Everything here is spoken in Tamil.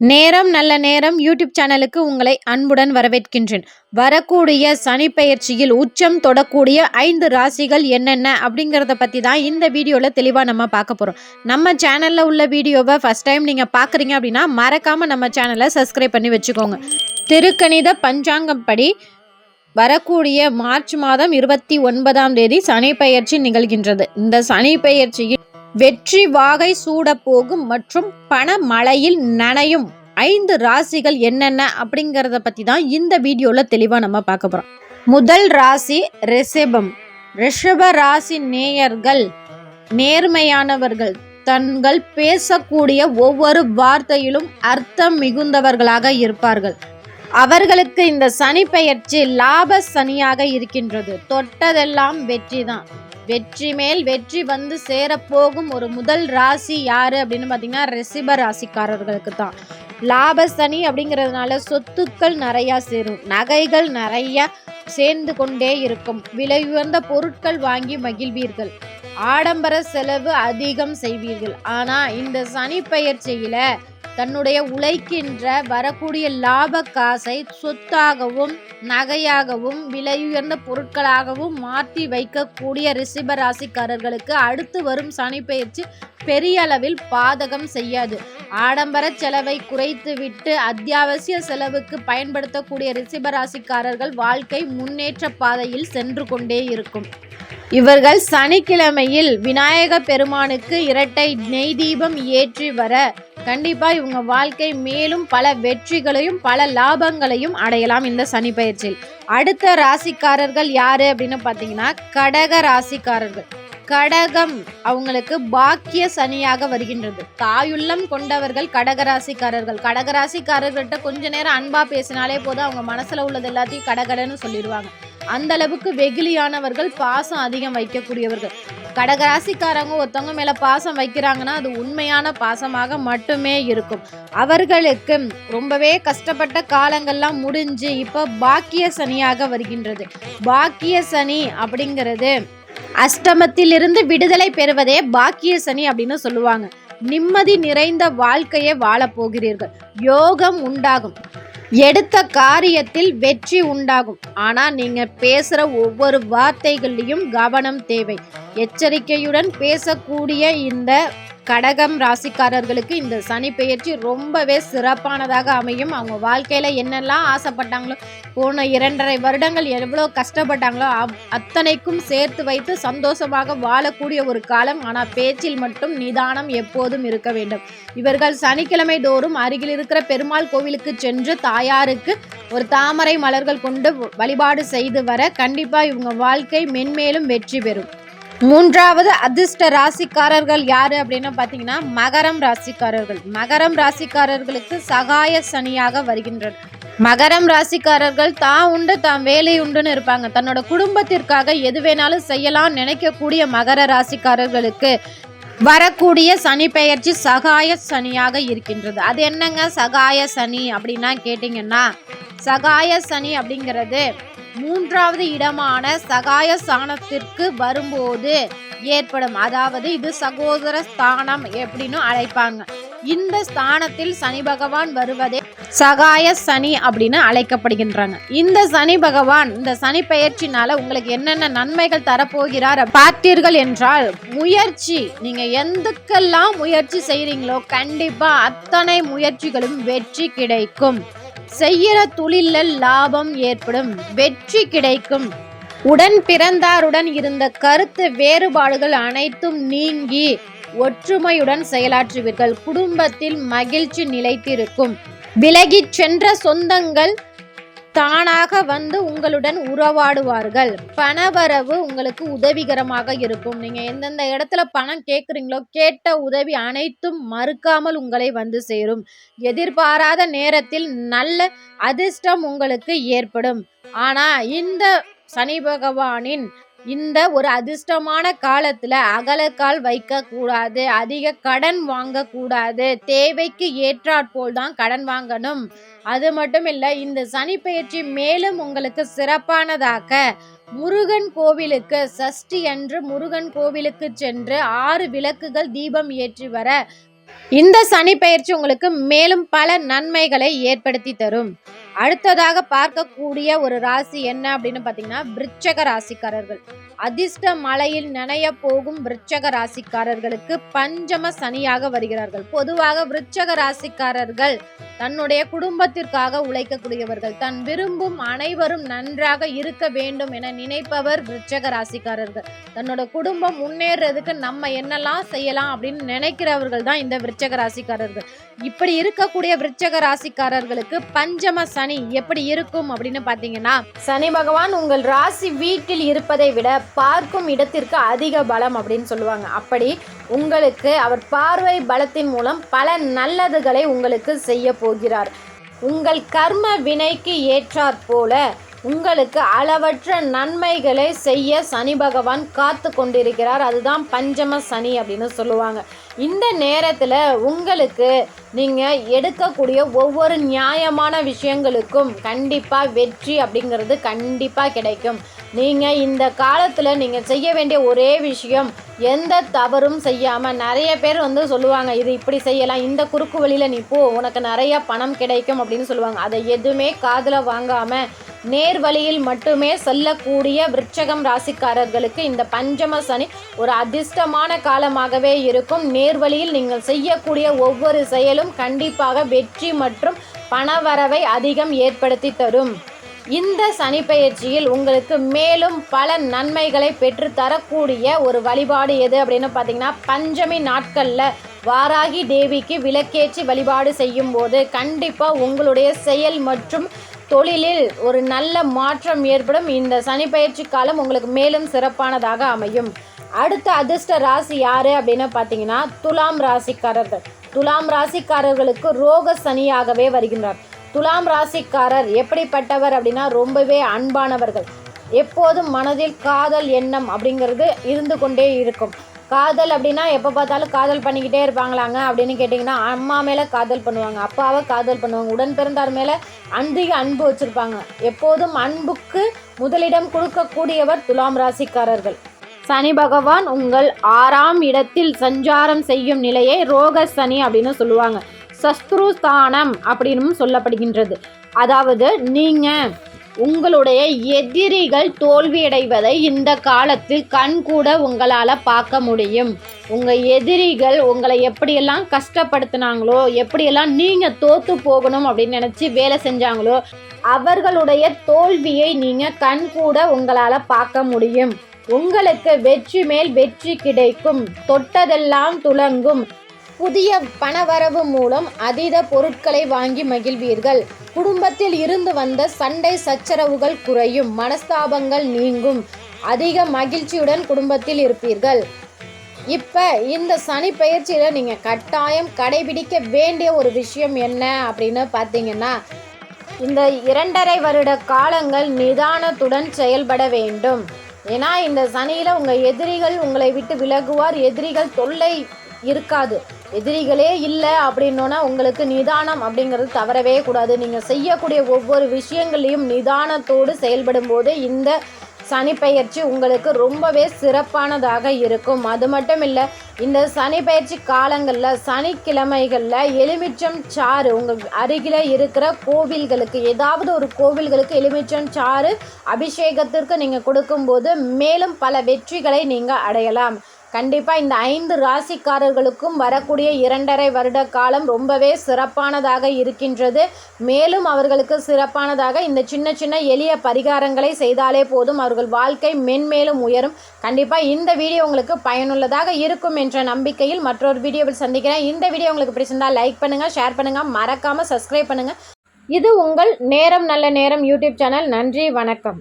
நேரம் நல்ல நேரம் யூடியூப் சேனலுக்கு உங்களை அன்புடன் வரவேற்கின்றேன். வரக்கூடிய சனி பயிற்சியில் உச்சம் தொடக்கூடிய ஐந்து ராசிகள் என்னென்ன அப்படிங்கிறத பற்றி தான் இந்த வீடியோவில் தெளிவாக நம்ம பார்க்க போகிறோம் நம்ம சேனலில் உள்ள வீடியோவை ஃபஸ்ட் டைம் நீங்கள் பார்க்குறீங்க அப்படின்னா மறக்காமல் நம்ம சேனலை சப்ஸ்கிரைப் பண்ணி வச்சுக்கோங்க. திருக்கணித பஞ்சாங்கம் படி வரக்கூடிய மார்ச் மாதம் இருபத்தி ஒன்பதாம் தேதி சனி பயிற்சி நிகழ்கின்றது. இந்த சனி பயிற்சியில் வெற்றி வாகை சூடப்போகும் மற்றும் பண மழையில் நனையும் ஐந்து ராசிகள் என்னென்ன அப்படிங்கிறத பற்றி தான் இந்த வீடியோவில் தெளிவாக நம்ம பார்க்க போகிறோம் முதல் ராசி ரிஷபம். ரிஷப ராசி நேயர்கள் நேர்மையானவர்கள் தங்கள் பேசக்கூடிய ஒவ்வொரு வார்த்தையிலும் அர்த்தம் மிகுந்தவர்களாக இருப்பார்கள். அவர்களுக்கு இந்த சனி பெயர்ச்சி லாப சனியாக இருக்கின்றது. தொட்டதெல்லாம் வெற்றி தான் வெற்றி மேல் வெற்றி வந்து சேரப்போகும் ஒரு முதல் ராசி யாரு அப்படின்னு பார்த்தீங்கன்னா ரிசிப ராசிக்காரர்களுக்கு தான். லாப சனி அப்படிங்கிறதுனால சொத்துக்கள் நிறையா சேரும். நகைகள் நிறைய சேர்ந்து கொண்டே இருக்கும். விலை உயர்ந்த பொருட்கள் வாங்கி மகிழ்வீர்கள். ஆடம்பர செலவு அதிகம் செய்வீர்கள். ஆனால் இந்த சனி பயிற்சியில தன்னுடைய உழைக்கின்ற வரக்கூடிய லாப காசை சொத்தாகவும் நகையாகவும் விலையுயர்ந்த பொருட்களாகவும் மாற்றி வைக்கக்கூடிய ரிஷப ராசிக்காரர்களுக்கு அடுத்து வரும் சனி பயிற்சி பெரிய அளவில் பாதகம் செய்யாது. ஆடம்பர செலவை குறைத்துவிட்டு அத்தியாவசிய செலவுக்கு பயன்படுத்தக்கூடிய ரிஷபராசிக்காரர்கள் வாழ்க்கை முன்னேற்ற பாதையில் சென்று கொண்டே இருக்கும். இவர்கள் சனிக்கிழமையில் விநாயக பெருமானுக்கு இரட்டை நெய் தீபம் ஏற்றி வர கண்டிப்பாக இவங்க வாழ்க்கை மேலும் பல வெற்றிகளையும் பல லாபங்களையும் அடையலாம் இந்த சனி பயிற்சியில். அடுத்த ராசிக்காரர்கள் யாரு அப்படின்னு பார்த்தீங்கன்னா கடக ராசிக்காரர்கள். கடகம் அவங்களுக்கு பாக்கிய சனியாக வருகின்றது. தாயுள்ளம் கொண்டவர்கள் கடகராசிக்காரர்கள் கடகராசிக்காரர்கள்ட்ட கொஞ்ச நேரம் அன்பா பேசினாலே போதும் அவங்க மனசுல உள்ளது எல்லாத்தையும் கடகடன்னு சொல்லிடுவாங்க. அந்த அளவுக்கு வெகுளியானவர்கள் பாசம் அதிகம் வைக்கக்கூடியவர்கள். கடகராசிக்காரங்க ஒருத்தவங்க மேல பாசம் வைக்கிறாங்கன்னா அது உண்மையான பாசமாக மட்டுமே இருக்கும். அவர்களுக்கு ரொம்பவே கஷ்டப்பட்ட காலங்கள்லாம் முடிஞ்சு இப்போ பாக்கிய சனியாக வருகின்றது. பாக்கிய சனி அப்படிங்கிறது அஷ்டமத்திலிருந்து விடுதலை பெறுவதே பாக்கிய சனி அப்படின்னு சொல்லுவாங்க. நிம்மதி நிறைந்த வாழ்க்கையை வாழப்போகிறீர்கள். யோகம் உண்டாகும். எடுத்த காரியத்தில் வெற்றி உண்டாகும். ஆனால் நீங்கள் பேசுகிற ஒவ்வொரு வார்த்தைகள்லையும் கவனம் தேவை. எச்சரிக்கையுடன் பேசக்கூடிய இந்த கடகம் ராசிக்காரர்களுக்கு இந்த சனி பெயர்ச்சி ரொம்பவே சிறப்பானதாக அமையும். அவங்க வாழ்க்கையில் என்னெல்லாம் ஆசைப்பட்டாங்களோ போன இரண்டரை வருடங்கள் எவ்வளோ கஷ்டப்பட்டாங்களோ அத்தனைக்கும் சேர்த்து வைத்து சந்தோஷமாக வாழக்கூடிய ஒரு காலம். ஆனால் பேச்சில் மட்டும் நிதானம் எப்போதும் இருக்க வேண்டும். இவர்கள் சனிக்கிழமை தோறும் அருகில் இருக்கிற பெருமாள் கோவிலுக்கு சென்று தாயாருக்கு ஒரு தாமரை மலர்கள் கொண்டு வழிபாடு செய்து வர கண்டிப்பாக இவங்க வாழ்க்கை மென்மேலும் வெற்றி பெறும். மூன்றாவது அதிர்ஷ்ட ராசிக்காரர்கள் யாரு அப்படின்னு பார்த்தீங்கன்னா மகரம் ராசிக்காரர்கள். மகரம் ராசிக்காரர்களுக்கு சகாய சனியாக வருகின்றனர். மகரம் ராசிக்காரர்கள் தான் உண்டு தான் வேலை உண்டுன்னு இருப்பாங்க. தன்னோட குடும்பத்திற்காக எது வேணாலும் செய்யலாம் நினைக்கக்கூடிய மகர ராசிக்காரர்களுக்கு வரக்கூடிய சனி பெயர்ச்சி சகாய சனியாக இருக்கின்றது. அது என்னங்க? சகாய சனி அப்படின்னா கேட்டிங்கன்னா சகாய சனி அப்படிங்கிறது மூன்றாவது இடமான சகாய ஸ்தானத்திற்கு வரும்போது ஏற்படும். அதாவது இது சகோதர ஸ்தானம் எப்படின்னு அழைப்பாங்க. இந்த ஸ்தானத்தில் சனி பகவான் வருவதே சகாய சனி அப்படின்னு அழைக்கப்படுகின்றன. இந்த சனி பகவான் இந்த சனி பயிற்சினால உங்களுக்கு என்னென்ன நன்மைகள் தரப்போகிறார் பார்த்தீர்கள் என்றால் முயற்சி நீங்க எந்தக்கெல்லாம் முயற்சி செய்றீங்களோ கண்டிப்பா அத்தனை முயற்சிகளும் வெற்றி கிடைக்கும். செய்யற தொழிலில் லாபம் ஏற்படும் வெற்றி கிடைக்கும். உடன் பிறந்தாருடன் இருந்த கருத்து வேறுபாடுகள் அனைத்தும் நீங்கி ஒற்றுமையுடன் செயலாற்றுவீர்கள். குடும்பத்தில் மகிழ்ச்சி நிலைத்திருக்கும். விலகிச் சென்ற சொந்தங்கள் தானாக வந்து உங்களுடன் உறவாடுவார்கள். பணவரவு உங்களுக்கு உதவிகரமாக இருக்கும். நீங்க எந்தெந்த இடத்துல பணம் கேட்குறீங்களோ கேட்ட உதவி அனைத்தும் மறுக்காமல் உங்களை வந்து சேரும். எதிர்பாராத நேரத்தில் நல்ல அதிர்ஷ்டம் உங்களுக்கு ஏற்படும். ஆனா இந்த சனி பகவானின் இந்த ஒரு அதிர்ஷ்டமான காலத்துல அகலக்கால் வைக்க கூடாது அதிக கடன் வாங்க கூடாது தேவைக்கு ஏற்றாற்போல் தான் கடன் வாங்கணும். அது மட்டும் இல்லை இந்த சனி பயிற்சி மேலும் உங்களுக்கு சிறப்பானதாக்க முருகன் கோவிலுக்கு சஷ்டி அன்று முருகன் கோவிலுக்கு சென்று ஆறு விளக்குகள் தீபம் ஏற்றி வர இந்த சனி பயிற்சி உங்களுக்கு மேலும் பல நன்மைகளை ஏற்படுத்தி தரும். அடுத்ததாக பார்க்கக்கூடிய ஒரு ராசி என்ன அப்படின்னு பார்த்தீங்கன்னா விருச்சக ராசிக்காரர்கள். அதிர்ஷ்ட மலையில் நனைய போகும் விருச்சக ராசிக்காரர்களுக்கு பஞ்சம சனியாக வருகிறார்கள். பொதுவாக விருச்சக ராசிக்காரர்கள் தன்னுடைய குடும்பத்திற்காக உழைக்கக்கூடியவர்கள். தன் விரும்பும் அனைவரும் நன்றாக இருக்க வேண்டும் என நினைப்பவர் விருச்சக ராசிக்காரர்கள் தன்னோட குடும்பம் முன்னேறதுக்கு நம்ம என்னெல்லாம் செய்யலாம் அப்படின்னு நினைக்கிறவர்கள் தான் இந்த விருச்சக ராசிக்காரர்கள் இப்படி இருக்கக்கூடிய விருச்சக ராசிக்காரர்களுக்கு பஞ்சம சனி எப்படி இருக்கும் அப்படின்னு பார்த்தீங்கன்னா சனி பகவான் உங்கள் ராசி வீட்டில் இருப்பதை விட பார்க்கும் இடத்திற்கு அதிக பலம் அப்படின்னு சொல்லுவாங்க. அப்படி உங்களுக்கு அவர் பார்வை பலத்தின் மூலம் பல நல்லதுகளை உங்களுக்கு செய்ய போகிறார். உங்கள் கர்ம வினைக்கு ஏற்றாற் போல உங்களுக்கு அளவற்ற நன்மைகளை செய்ய சனி பகவான் காத்து கொண்டிருக்கிறார். அதுதான் பஞ்சம சனி அப்படின்னு சொல்லுவாங்க. இந்த நேரத்தில் உங்களுக்கு நீங்கள் எடுக்கக்கூடிய ஒவ்வொரு நியாயமான விஷயங்களுக்கும் கண்டிப்பாக வெற்றி அப்படிங்கிறது கண்டிப்பாக கிடைக்கும். நீங்கள் இந்த காலத்தில் நீங்கள் செய்ய வேண்டிய ஒரே விஷயம் எந்த தவறும் செய்யாமல் நிறைய பேர் வந்து சொல்லுவாங்க இது இப்படி செய்யலாம் இந்த குறுக்கு வழியில் நீ போ உனக்கு நிறைய பணம் கிடைக்கும் அப்படின்னு சொல்லுவாங்க. அதை எதுவுமே காதில் வாங்காமல் நேர் வழியில் மட்டுமே செல்லக்கூடிய விருட்சகம் ராசிக்காரர்களுக்கு இந்த பஞ்சம சனி ஒரு அதிர்ஷ்டமான காலமாகவே இருக்கும். நேர்வழியில் நீங்கள் செய்யக்கூடிய ஒவ்வொரு செயலும் கண்டிப்பாக வெற்றி மற்றும் பணவரவை அதிகம் ஏற்படுத்தி தரும். இந்த சனி பயிற்சியில் உங்களுக்கு மேலும் பல நன்மைகளை பெற்று தரக்கூடிய ஒரு வழிபாடு எது அப்படின்னு பார்த்தீங்கன்னா பஞ்சமி நாட்களில் வாராகி தேவிக்கு விளக்கேற்றி வழிபாடு செய்யும் போது கண்டிப்பாக உங்களுடைய செயல் மற்றும் தொழிலில் ஒரு நல்ல மாற்றம் ஏற்படும். இந்த சனி பயிற்சி காலம் உங்களுக்கு மேலும் சிறப்பானதாக அமையும். அடுத்த அதிர்ஷ்ட ராசி யார் அப்படின்னு பார்த்தீங்கன்னா துலாம் ராசிக்காரர்கள். துலாம் ராசிக்காரர்களுக்கு ரோக சனியாகவே வருகின்றார். துலாம் ராசிக்காரர் எப்படிப்பட்டவர் அப்படின்னா ரொம்பவே அன்பானவர்கள். எப்போதும் மனதில் காதல் எண்ணம் அப்படிங்கிறது இருந்து கொண்டே இருக்கும். காதல் அப்படின்னா எப்போ பார்த்தாலும் காதல் பண்ணிக்கிட்டே இருப்பாங்களாங்க அப்படின்னு கேட்டிங்கன்னா அம்மா மேலே காதல் பண்ணுவாங்க அப்பாவை காதல் பண்ணுவாங்க உடன் பிறந்தார் மேலே அதிக அன்பு வச்சுருப்பாங்க. எப்போதும் அன்புக்கு முதலிடம் கொடுக்கக்கூடியவர் துலாம் ராசிக்காரர்கள். சனி பகவான் உங்கள் ஆறாம் இடத்தில் சஞ்சாரம் செய்யும் நிலையை ரோக சனி அப்படின்னு சொல்லுவாங்க. சஸ்திருஸ்தானம் அப்படின்னு சொல்லப்படுகின்றது. அதாவது நீங்கள் உங்களுடைய எதிரிகள் தோல்வியடைவதை இந்த காலத்தில் கண் கூட உங்களால் பார்க்க முடியும். உங்கள் எதிரிகள் உங்களை எப்படியெல்லாம் கஷ்டப்படுத்தினாங்களோ எப்படியெல்லாம் நீங்கள் தோற்று போகணும் அப்படின்னு நினச்சி வேலை செஞ்சாங்களோ அவர்களுடைய தோல்வியை நீங்கள் கண் கூட உங்களால் பார்க்க முடியும். உங்களுக்கு வெற்றி மேல் வெற்றி கிடைக்கும். தொட்டதெல்லாம் துலங்கும் புதிய பணவரவு மூலம் அதீத பொருட்களை வாங்கி மகிழ்வீர்கள். குடும்பத்தில் இருந்து வந்த சண்டை சச்சரவுகள் குறையும். மனஸ்தாபங்கள் நீங்கும். அதிக மகிழ்ச்சியுடன் குடும்பத்தில் இருப்பீர்கள். இப்போ இந்த சனி பயிற்சியில் நீங்கள் கட்டாயம் கடைபிடிக்க வேண்டிய ஒரு விஷயம் என்ன அப்படின்னு பார்த்தீங்கன்னா இந்த இரண்டரை வருட காலங்கள் நிதானத்துடன் செயல்பட வேண்டும். ஏன்னா இந்த சனியில் உங்கள் எதிரிகள் உங்களை விட்டு விலகுவார். எதிரிகள் தொல்லை இருக்காது. எதிரிகளே இல்லை அப்படின்னோன்னா உங்களுக்கு நிதானம் அப்படிங்கிறது தவறவே கூடாது. நீங்கள் செய்யக்கூடிய ஒவ்வொரு விஷயங்களையும் நிதானத்தோடு செயல்படும் போது இந்த சனி பயிற்சி உங்களுக்கு ரொம்பவே சிறப்பானதாக இருக்கும். அது மட்டும் இல்லை இந்த சனி பயிற்சி காலங்களில் சனிக்கிழமைகளில் எலுமிச்சம் சாறு உங்கள் அருகில் இருக்கிற கோவில்களுக்கு ஏதாவது ஒரு கோவில்களுக்கு எலுமிச்சம் சாறு அபிஷேகத்திற்கு நீங்கள் கொடுக்கும்போது மேலும் பல வெற்றிகளை நீங்கள் அடையலாம். கண்டிப்பாக இந்த ஐந்து ராசிக்காரர்களுக்கும் வரக்கூடிய இரண்டரை வருட காலம் ரொம்பவே சிறப்பானதாக இருக்கின்றது. மேலும் அவர்களுக்கு சிறப்பானதாக இந்த சின்ன சின்ன எளிய பரிகாரங்களை செய்தாலே போதும். அவர்கள் வாழ்க்கை மென்மேலும் உயரும். கண்டிப்பாக இந்த வீடியோ உங்களுக்கு பயனுள்ளதாக இருக்கும் என்ற நம்பிக்கையில் மற்றொரு வீடியோவில் சந்திக்கிறேன். இந்த வீடியோ உங்களுக்கு பிடிச்சிருந்தால் லைக் பண்ணுங்கள் ஷேர் பண்ணுங்கள் மறக்காமல் சப்ஸ்கிரைப் பண்ணுங்கள் இது உங்கள் நேரம் நல்ல நேரம் யூடியூப் சேனல். நன்றி வணக்கம்.